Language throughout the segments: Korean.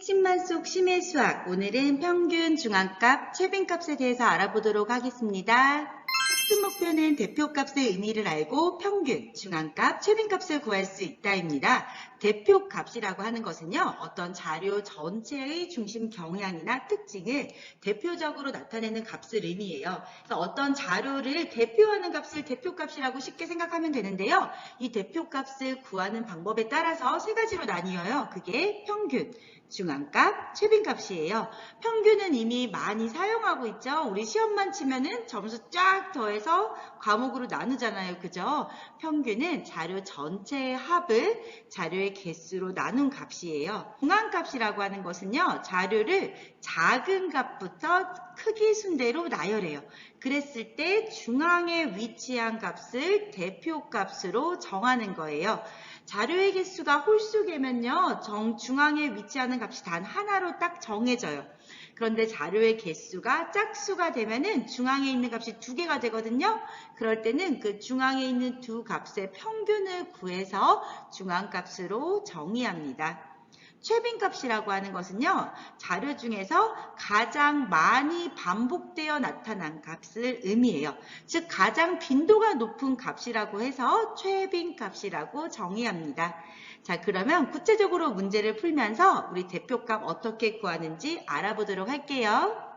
핵심만 속 심해 수학. 오늘은 평균 중앙값, 최빈값에 대해서 알아보도록 하겠습니다. 학습 목표는 대표값의 의미를 알고 평균, 중앙값, 최빈값을 구할 수 있다입니다. 대표 값이라고 하는 것은요, 어떤 자료 전체의 중심 경향이나 특징을 대표적으로 나타내는 값을 의미해요. 그래서 어떤 자료를 대표하는 값을 대표 값이라고 쉽게 생각하면 되는데요. 이 대표 값을 구하는 방법에 따라서 세 가지로 나뉘어요. 그게 평균, 중앙값, 최빈값이에요. 평균은 이미 많이 사용하고 있죠. 우리 시험만 치면은 점수 쫙 더해서 과목으로 나누잖아요. 그죠? 평균은 자료 전체의 합을 자료의 개수로 나눈 값이에요. 중앙값이라고 하는 것은요. 자료를 작은 값부터 크기 순대로 나열해요. 그랬을 때 중앙에 위치한 값을 대표값으로 정하는 거예요. 자료의 개수가 홀수개면요. 정, 중앙에 위치하는 값이 단 하나로 딱 정해져요. 그런데 자료의 개수가 짝수가 되면은 중앙에 있는 값이 두 개가 되거든요. 그럴 때는 그 중앙에 있는 두 값의 평균을 구해서 중앙값으로 정의합니다. 최빈값이라고 하는 것은요. 자료 중에서 가장 많이 반복되어 나타난 값을 의미해요. 즉 가장 빈도가 높은 값이라고 해서 최빈값이라고 정의합니다. 자 그러면 구체적으로 문제를 풀면서 우리 대표값 어떻게 구하는지 알아보도록 할게요.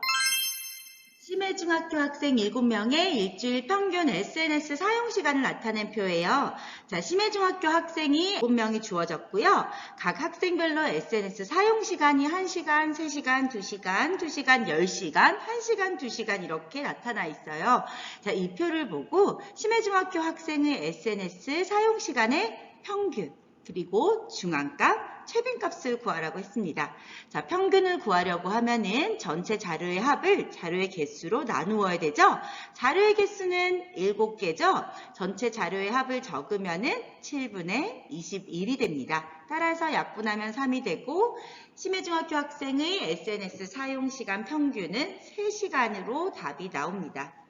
심해중학교 학생 7명의 일주일 평균 SNS 사용 시간을 나타낸 표예요. 자, 심해중학교 학생이 7명이 주어졌고요. 각 학생별로 SNS 사용 시간이 1시간, 3시간, 2시간, 2시간, 10시간, 1시간, 2시간 이렇게 나타나 있어요. 자, 이 표를 보고 심해중학교 학생의 SNS 사용 시간의 평균 그리고 중앙값, 최빈값을 구하라고 했습니다. 자, 평균을 구하려고 하면은 전체 자료의 합을 자료의 개수로 나누어야 되죠. 자료의 개수는 7개죠. 전체 자료의 합을 적으면은 7분의 21이 됩니다. 따라서 약분하면 3이 되고 심해중학교 학생의 SNS 사용 시간 평균은 3시간으로 답이 나옵니다.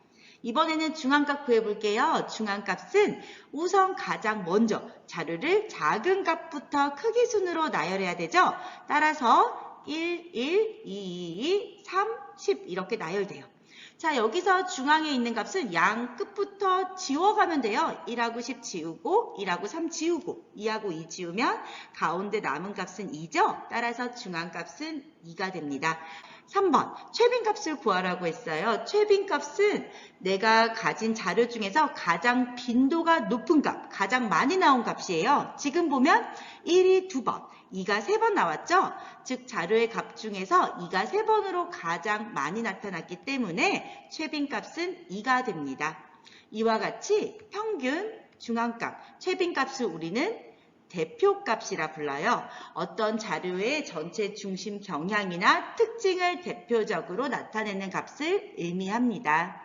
이번에는 중앙값 구해볼게요. 중앙값은 우선 가장 먼저 자료를 작은 값부터 크기 순으로 나열해야 되죠. 따라서 1, 1, 2, 2, 2, 3, 10 이렇게 나열돼요. 자 여기서 중앙에 있는 값은 양 끝부터 지워가면 돼요. 1하고 10 지우고 1하고 3 지우고 2하고 2 지우면 가운데 남은 값은 2죠. 따라서 중앙값은 2가 됩니다. 3번 최빈값을 구하라고 했어요. 최빈값은 내가 가진 자료 중에서 가장 빈도가 높은 값, 가장 많이 나온 값이에요. 지금 보면 1이 2번, 2가 3번 나왔죠? 즉 자료의 값 중에서 2가 3번으로 가장 많이 나타났기 때문에 최빈값은 2가 됩니다. 이와 같이 평균, 중앙값, 최빈값을 우리는 대표값이라 불러요. 어떤 자료의 전체 중심 경향이나 특징을 대표적으로 나타내는 값을 의미합니다.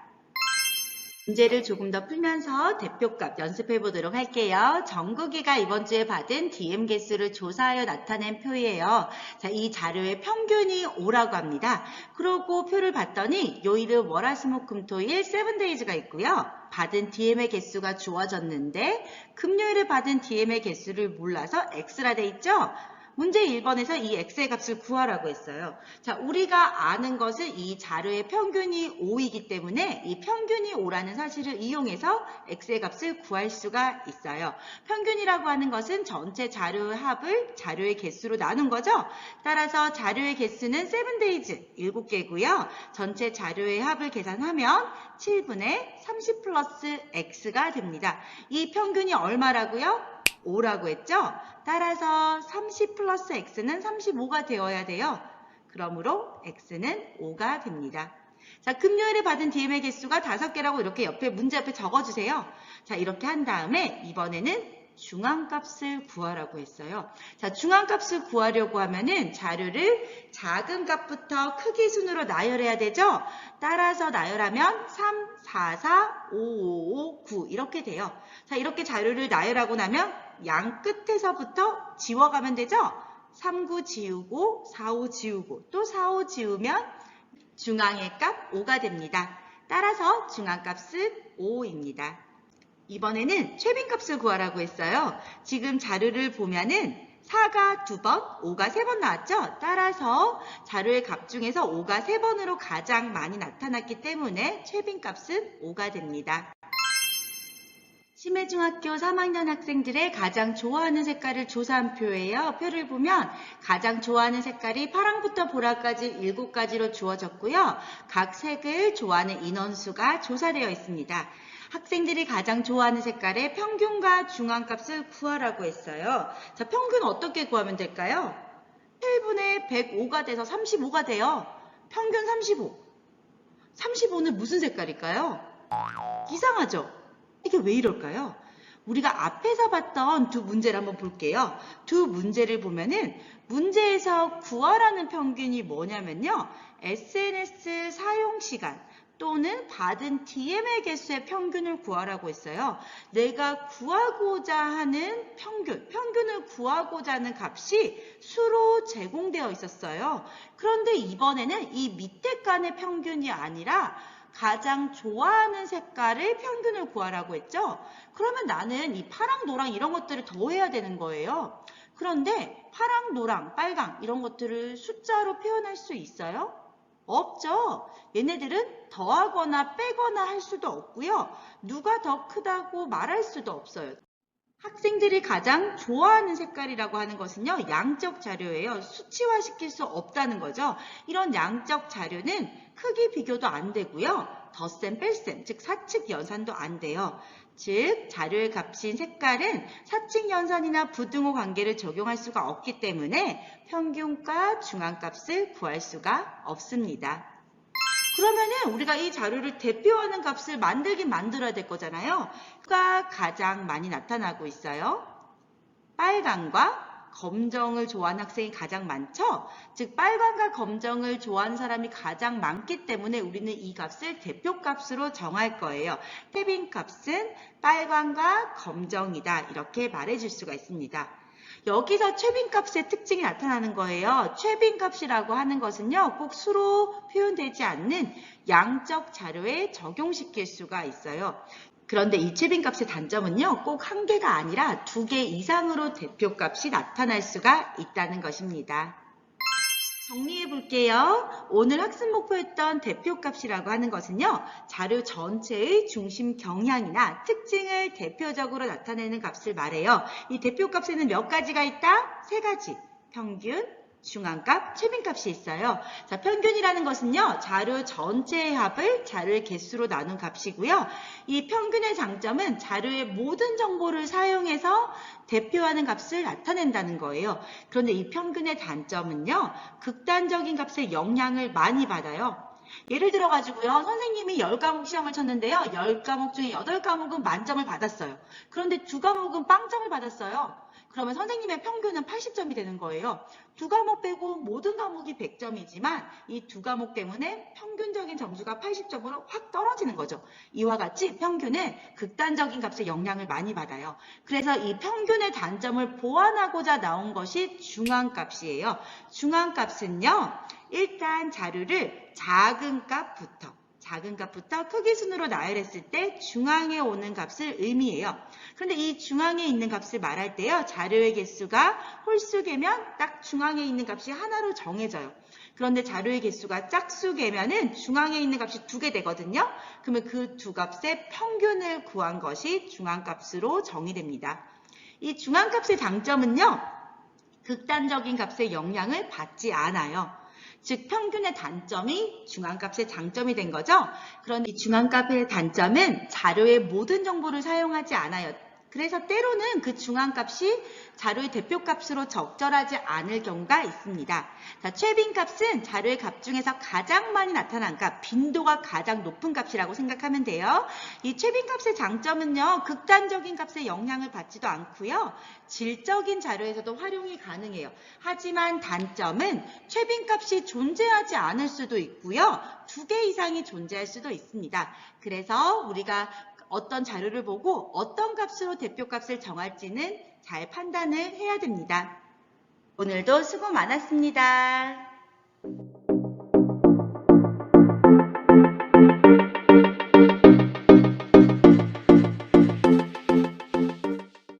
문제를 조금 더 풀면서 대표값 연습해 보도록 할게요. 정국이가 이번 주에 받은 DM 개수를 조사하여 나타낸 표예요. 자, 이 자료의 평균이 5라고 합니다. 그러고 표를 봤더니 요일은 월화수목금토일 7데이즈가 있고요. 받은 DM의 개수가 주어졌는데 금요일에 받은 DM의 개수를 몰라서 X라 돼 있죠? 문제 1번에서 이 x의 값을 구하라고 했어요. 자, 우리가 아는 것은 이 자료의 평균이 5이기 때문에 이 평균이 5라는 사실을 이용해서 x의 값을 구할 수가 있어요. 평균이라고 하는 것은 전체 자료의 합을 자료의 개수로 나눈 거죠. 따라서 자료의 개수는 7days 7개고요. 전체 자료의 합을 계산하면 7분의 30 플러스 x가 됩니다. 이 평균이 얼마라고요? 5라고 했죠? 따라서 30 플러스 x는 35가 되어야 돼요. 그러므로 x는 5가 됩니다. 자, 금요일에 받은 DM의 개수가 5개라고 이렇게 옆에 문제 옆에 적어주세요. 자, 이렇게 한 다음에 이번에는 중앙값을 구하라고 했어요. 자, 중앙값을 구하려고 하면은 자료를 작은 값부터 크기 순으로 나열해야 되죠? 따라서 나열하면 3, 4, 4, 5, 5, 5, 9 이렇게 돼요. 자, 이렇게 자료를 나열하고 나면 양 끝에서부터 지워가면 되죠? 3, 9 지우고 4, 5 지우고 또 4, 5 지우면 중앙의 값 5가 됩니다. 따라서 중앙값은 5입니다. 이번에는 최빈값을 구하라고 했어요. 지금 자료를 보면은 4가 2번, 5가 3번 나왔죠? 따라서 자료의 값 중에서 5가 3번으로 가장 많이 나타났기 때문에 최빈값은 5가 됩니다. 심해중학교 3학년 학생들의 가장 좋아하는 색깔을 조사한 표예요. 표를 보면 가장 좋아하는 색깔이 파랑부터 보라까지 7가지로 주어졌고요. 각 색을 좋아하는 인원수가 조사되어 있습니다. 학생들이 가장 좋아하는 색깔의 평균과 중앙값을 구하라고 했어요. 자, 평균 어떻게 구하면 될까요? 8분의 105가 돼서 35가 돼요. 평균 35. 35는 무슨 색깔일까요? 이상하죠? 이게 왜 이럴까요? 우리가 앞에서 봤던 두 문제를 한번 볼게요. 두 문제를 보면은 문제에서 구하라는 평균이 뭐냐면요. SNS 사용 시간 또는 받은 DM의 개수의 평균을 구하라고 했어요. 내가 구하고자 하는 평균, 평균을 구하고자 하는 값이 수로 제공되어 있었어요. 그런데 이번에는 이 밑에 칸의 평균이 아니라 가장 좋아하는 색깔의 평균을 구하라고 했죠? 그러면 나는 이 파랑, 노랑 이런 것들을 더해야 되는 거예요. 그런데 파랑, 노랑, 빨강 이런 것들을 숫자로 표현할 수 있어요? 없죠. 얘네들은 더하거나 빼거나 할 수도 없고요. 누가 더 크다고 말할 수도 없어요. 학생들이 가장 좋아하는 색깔이라고 하는 것은요. 양적 자료예요. 수치화시킬 수 없다는 거죠. 이런 양적 자료는 크기 비교도 안 되고요. 덧셈, 뺄셈, 즉 사측 연산도 안 돼요. 즉 자료의 값인 색깔은 사측 연산이나 부등호 관계를 적용할 수가 없기 때문에 평균과 중앙값을 구할 수가 없습니다. 그러면은 우리가 이 자료를 대표하는 값을 만들긴 만들어야 될 거잖아요. 가 가장 많이 나타나고 있어요. 빨강과 검정을 좋아하는 학생이 가장 많죠? 즉 빨강과 검정을 좋아하는 사람이 가장 많기 때문에 우리는 이 값을 대표값으로 정할 거예요. 태빈 값은 빨강과 검정이다 이렇게 말해줄 수가 있습니다. 여기서 최빈값의 특징이 나타나는 거예요. 최빈값이라고 하는 것은요. 꼭 수로 표현되지 않는 양적 자료에 적용시킬 수가 있어요. 그런데 이 최빈값의 단점은요. 꼭 한 개가 아니라 두 개 이상으로 대표값이 나타날 수가 있다는 것입니다. 정리해 볼게요. 오늘 학습 목표였던 대표값이라고 하는 것은요. 자료 전체의 중심 경향이나 특징을 대표적으로 나타내는 값을 말해요. 이 대표값에는 몇 가지가 있다? 세 가지. 평균, 중앙값, 최빈값이 있어요. 자, 평균이라는 것은요, 자료 전체의 합을 자료의 개수로 나눈 값이고요. 이 평균의 장점은 자료의 모든 정보를 사용해서 대표하는 값을 나타낸다는 거예요. 그런데 이 평균의 단점은요, 극단적인 값의 영향을 많이 받아요. 예를 들어 가지고요. 선생님이 10과목 시험을 쳤는데요. 10과목 중에 8과목은 만점을 받았어요. 그런데 두 과목은 빵점을 받았어요. 그러면 선생님의 평균은 80점이 되는 거예요. 두 과목 빼고 모든 과목이 100점이지만 이 두 과목 때문에 평균적인 점수가 80점으로 확 떨어지는 거죠. 이와 같이 평균은 극단적인 값에 영향을 많이 받아요. 그래서 이 평균의 단점을 보완하고자 나온 것이 중앙값이에요. 중앙값은요. 일단 자료를 작은 값부터 작은 값부터 크기 순으로 나열했을 때 중앙에 오는 값을 의미해요. 그런데 이 중앙에 있는 값을 말할 때요. 자료의 개수가 홀수개면 딱 중앙에 있는 값이 하나로 정해져요. 그런데 자료의 개수가 짝수개면은 중앙에 있는 값이 두 개 되거든요. 그러면 그 두 값의 평균을 구한 것이 중앙값으로 정의됩니다. 이 중앙값의 장점은요. 극단적인 값의 영향을 받지 않아요. 즉 평균의 단점이 중앙값의 장점이 된 거죠. 그런데 이 중앙값의 단점은 자료의 모든 정보를 사용하지 않아요. 그래서 때로는 그 중앙값이 자료의 대표값으로 적절하지 않을 경우가 있습니다. 자, 최빈값은 자료의 값 중에서 가장 많이 나타난 값, 빈도가 가장 높은 값이라고 생각하면 돼요. 이 최빈값의 장점은요, 극단적인 값에 영향을 받지도 않고요. 질적인 자료에서도 활용이 가능해요. 하지만 단점은 최빈값이 존재하지 않을 수도 있고요. 두 개 이상이 존재할 수도 있습니다. 그래서 우리가 어떤 자료를 보고 어떤 값으로 대표값을 정할지는 잘 판단을 해야 됩니다. 오늘도 수고 많았습니다.